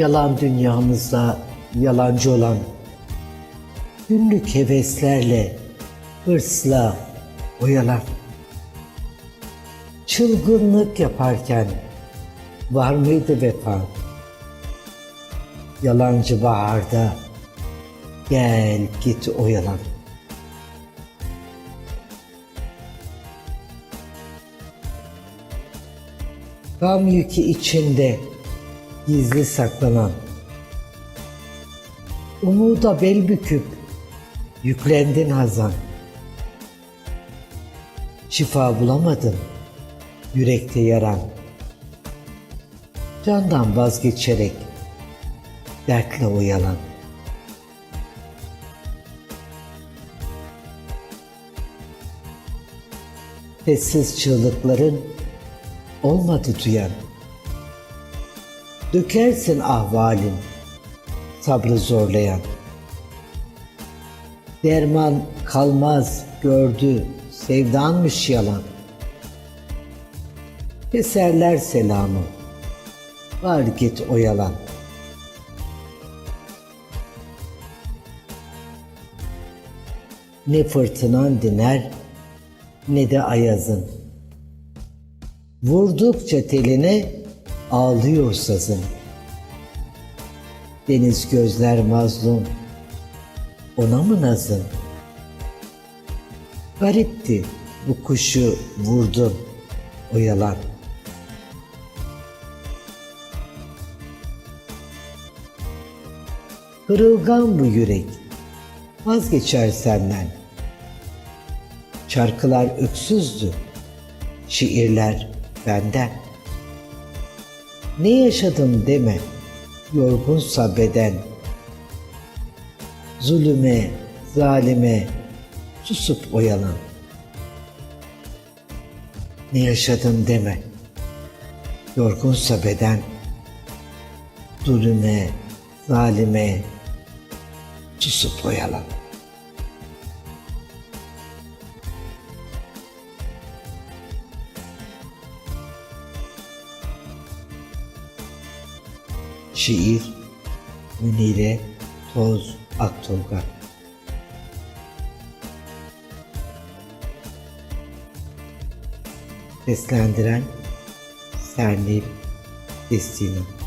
Yalan dünyamızda yalancı olan günlük heveslerle, hırsla oyalan. Çılgınlık yaparken var mıydı vefa? Yalancı baharda gel git oyalan. Gam yükü içinde gizli saklanan Umuda bel büküp yüklendin hazan. Şifa bulamadın yürekte yaran. Candan vazgeçerek dertle oyalan. Sessiz çığlıkların olmadı duyan. Dökersin ahvalin sabrı zorlayan. Derman kalmaz gördü sevdanmış yalan. Keserler selamı var git oyalan. Ne fırtınan diner ne de ayazın. Vurdukça teline ağlıyor sazın. Deniz gözler mazlum, ona mı nazın? Garipti bu kuşu vurdun o yalan. Kırılgan bu yürek, vazgeçer senden. Şarkılar öksüzdü, şiirler benden. Ne yaşadım deme, yorgunsa beden. Zulüme, zalime, susup oyalan. Ne yaşadım deme, yorgunsa beden. Zulüme, zalime, susup oyalan. Şiir Münire Toz Aktolga. Seslendiren Sernil Destino